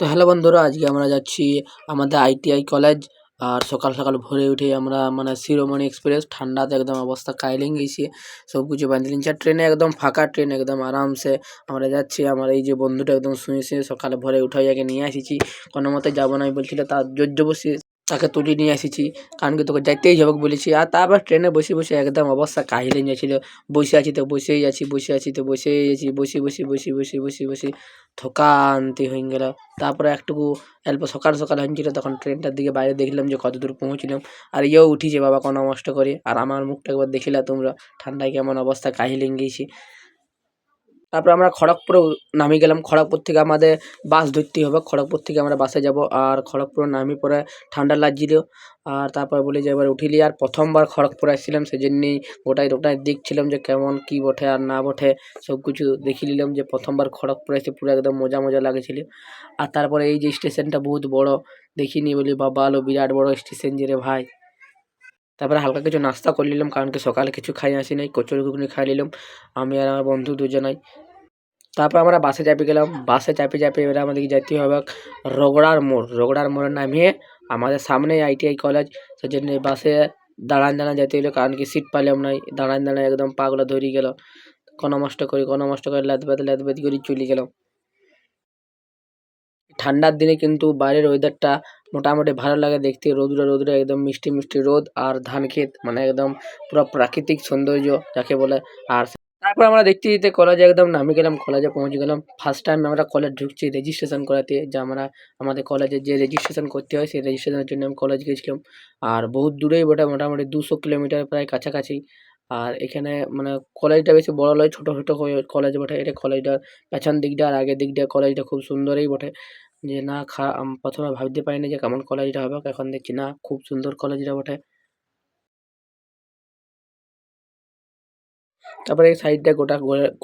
তো হ্যালো বন্ধুরা, আজকে আমরা যাচ্ছি আমাদের আইটিআই কলেজ আর সকাল সকাল ভোরে উঠে আমরা মানে শিরোমণি এক্সপ্রেস ঠান্ডাতে একদম অবস্থা কাইলিং গেছি সব কিছু বাঁধিয়ে নিচ্ছে ট্রেনে একদম ফাঁকা ট্রেন একদম আরামসে আমরা যাচ্ছি। আমার এই যে বন্ধুটা একদম শুয়ে শুয়ে সকালে ভোরে উঠে যাকে নিয়ে এসেছি। কোনো মতে যাব না, আমি বলছিল তার জোর বসে তাকে তুলে নিয়ে এসেছি। কারণ কি তোকে যাইতেই যাব বলেছি। আর তারপর ট্রেনে বসে বসে একদম অবস্থা কাহিলে যাচ্ছিল বসে আছি তো বসেই আছি, বসে আছি তো বসেই আছি, বসে বসে বসে বসে বসে বসে। থকান্তি হয়ে গেল। তারপরে একটুকু অল্প সকাল সকাল হয়েছিল, তখন ট্রেনটার দিকে বাইরে দেখলাম যে কত দূর পৌঁছলাম। আর ইয়েও উঠিছে বাবা কোনো নষ্ট করে। আর আমার মুখটা একবার দেখিলা তোমরা। ঠান্ডায় কেমন অবস্থা কাহিলিং গিয়েছি তারপর আমরা খড়গপুরে নামি গেলাম। খড়গপুর থেকে আমাদের বাস ধরতেই হবে। খড়গপুর থেকে আমরা বাসে যাব আর খড়গপুরে নামি পরে ঠান্ডা লাগছিল। আর তারপর বলি যে এবার উঠিলি আর প্রথমবার খড়গপুরে আসছিলাম সেই জন্যেই গোটাই ওটাই দেখছিলাম যে কেমন কি বটে আর না বটে সব কিছু দেখি নিলাম যে প্রথমবার খড়গপুরে এসে পুরো একদম মজা মজা লাগেছিল। আর তারপরে এই যে স্টেশনটা বহুত বড়, দেখিনি বলি বাবা আলো বিরাট বড় স্টেশন যে রে ভাই। তারপরে হালকা কিছু নাস্তা করে নিলাম, কারণ কি সকালে কিছু খাই আসি নাই, কচুরি ঘুগনি খাই নিলাম, আমি আর আমার বন্ধু দুজনাই। তারপর আমরা বাসে চাপে গেলাম, বাসে চাপে চাপে এবারে আমাদেরকে যেতে হবে রগড়ার মোড়। রগড়ার মোড়ে নামিয়ে আমাদের সামনেই আইটিআই কলেজ সেই জন্য বাসে দাঁড়ান দাঁড়ান যেতে হলো কারণ কি সিট পাইলাম নাই, দাঁড়ান দাঁড়ান একদম পাগুলো ধরে গেল কোনো নষ্ট করি কোনো নষ্ট করে লেদবেদ লেদবেদ করে চলে গেলাম। ঠান্ডার দিনে কিন্তু বাইরের ওয়েদারটা মোটামুটি ভালো লাগে দেখতে। রোদুরা রোদুরা একদম মিষ্টি মিষ্টি রোদ আর ধান ক্ষেত মানে একদম পুরো প্রাকৃতিক সৌন্দর্য যাকে বলে। আর তারপর আমরা দেখতে দেখতে কলেজে একদম নামে গেলাম কলেজে পৌঁছে গেলাম। ফার্স্ট টাইম আমরা কলেজ ঢুকছি রেজিস্ট্রেশন করাতে, যে আমরা আমাদের কলেজে যে রেজিস্ট্রেশন করতে হয়, সেই রেজিস্ট্রেশনের জন্য আমি কলেজ গেছিলাম। আর বহুত দূরেই বটে, মোটামুটি দুশো কিলোমিটার প্রায় কাছাকাছি। আর এখানে মানে কলেজটা বেশি বড় নয়, ছোটো ছোটো কলেজ বটে। এটা কলেজটার পেছন দিকটা আর আগের দিকটা কলেজটা খুব সুন্দরই বটে। যে না খা প্রথমে ভাবতে পারিনি যে কেমন কলেজটা হবে, এখন দেখছি না, খুব সুন্দর কলেজটা বটে। তারপরে এই সাইডটা গোটা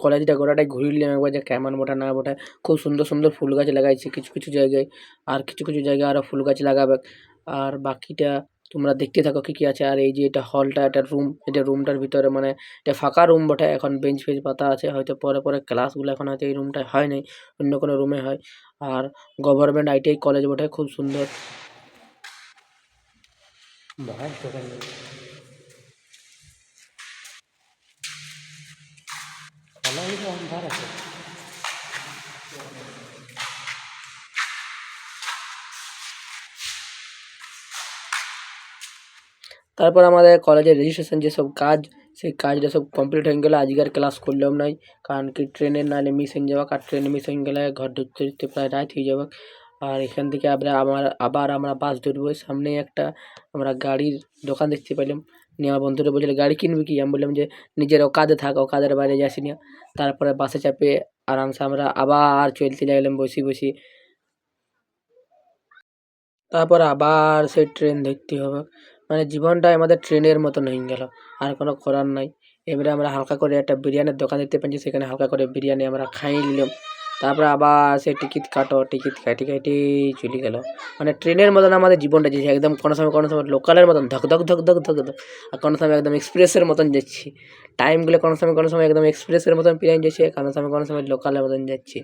কলেজটা গোটাটাই ঘুরে নিলাম একবার যে কেমন বটে, না বটে। খুব সুন্দর সুন্দর ফুল গাছ লাগাইছে, কিছু কিছু জায়গায়, আর কিছু কিছু জায়গায় আরও ফুল গাছ লাগাবে। আর বাকিটা তোমরা দেখতে থাকো কী কী আছে। আর এই যে এটা হলটা একটা রুম এটা রুমটার ভিতরে মানে এটা ফাঁকা রুম বটে। এখন বেঞ্চ ফেঞ্চ পাতা আছে, হয়তো পরে পরে ক্লাসগুলো এখন হয়তো এই রুমটায় হয় নাই, অন্য কোনো রুমে হয়। আর গভর্নমেন্ট আইটিআই কলেজ বটে, খুব সুন্দর। তারপর আমাদের কলেজের রেজিস্ট্রেশন যেসব কাজ, সেই কাজটা সব কমপ্লিট হয়ে গেলে। আজকে আর ক্লাস করলাম নাই, কারণ কি ট্রেনে নাহলে মিস হয়ে যাবে আর ট্রেনে মিস হয়ে গেলে ঘর ঢুকতে ঢুকতে প্রায় রাত হয়ে যাবে। আর এখান থেকে আমরা, আমার, আবার আমরা বাস ধরবো। সামনেই একটা আমরা গাড়ির দোকান দেখতে পেলাম। নিয়ে আমার বন্ধুরা বলছিল, গাড়ি কিনবি কি? আমি বললাম যে, নিজের অকাদে থাক অকাদের বাইরে যাসি না। তারপরে বাসে চাপে আরামসে আমরা আবার চলতে লাগলাম, বসি বসি। তারপর আবার সেই ট্রেন ধরতে হবে। মানে জীবনটা আমাদের ট্রেনের মতন হয়ে গেল। আর কোনো করার নাই। এবারে আমরা হালকা করে একটা বিরিয়ানির দোকান দেখতে পেয়েছি, সেখানে হালকা করে বিরিয়ানি আমরা খাই নিলাম। তারপরে আবার সে টিকিট কাটো, টিকিট কাটি কাটি চলে গেল। মানে ট্রেনের মতন আমাদের জীবনটা যাচ্ছে, একদম কোনো সময় কোনো সময় লোকালের মতন ধক ধক ধক ধক ধক ধক, আর কোনো সময় একদম এক্সপ্রেসের মতন যাচ্ছি। টাইমগুলো কোনো সময় কোনো সময় একদম এক্সপ্রেসের মতন পেয়ে যাচ্ছে, কোনো সময় কোনো সময় লোকালের মতন যাচ্ছি।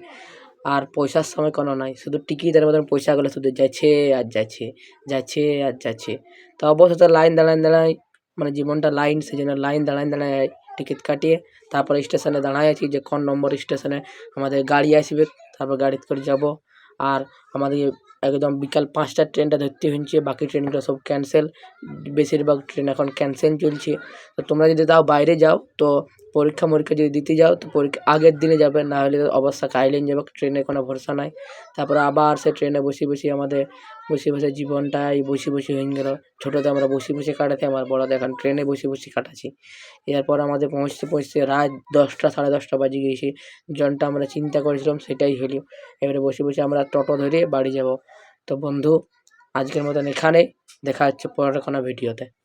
আর পয়সার সময় কোনো নাই, শুধু টিকিটের মতন পয়সাগুলো শুধু যাচ্ছে আর যাচ্ছে যাচ্ছে আর যাচ্ছে। তো অবশ্যই লাইন দাঁড়ায় দাঁড়ায় মানে জীবনটা লাইন সেই জন্য লাইন দাঁড়ায় দাঁড়ায় টিকিট কাটিয়ে তারপরে স্টেশনে দাঁড়ায় আছি, যে কোন নম্বর স্টেশনে আমাদের গাড়ি আসবে, তারপর গাড়িতে করে যাব। আর আমাদের একদম বিকাল পাঁচটার ট্রেনটা ধরতে হয়েছে, বাকি ট্রেনগুলো সব ক্যান্সেল বেশিরভাগ ট্রেন এখন ক্যান্সেল চলছে। তো তোমরা যদি তাও বাইরে যাও, তো পরীক্ষা মরীক্ষা যদি দিতে যাও, তো পরীক্ষা আগের দিনে যাবে, না হলে অবস্থা কাইলেন যাবে, ট্রেনে কোনো ভরসা নাই। তারপরে আবার সে ট্রেনে বসে বসে আমাদের বসে বসে জীবনটাই বসে বসে হয়ে গেল। ছোটোতে আমরা বসে বসে কাটাতে, আমার বড় এখন ট্রেনে বসে বসে কাটাচ্ছি। এরপর আমাদের পৌঁছতে পৌঁছতে রাত দশটা, সাড়ে দশটা বাজে গিয়েছি। জনটা আমরা চিন্তা করেছিলাম সেটাই হলো। এবারে বসে বসে আমরা টোটো ধরে বাড়ি যাব। তো বন্ধু, আজকের মতন এখানে দেখা হচ্ছে পরের কোনো ভিডিওতে।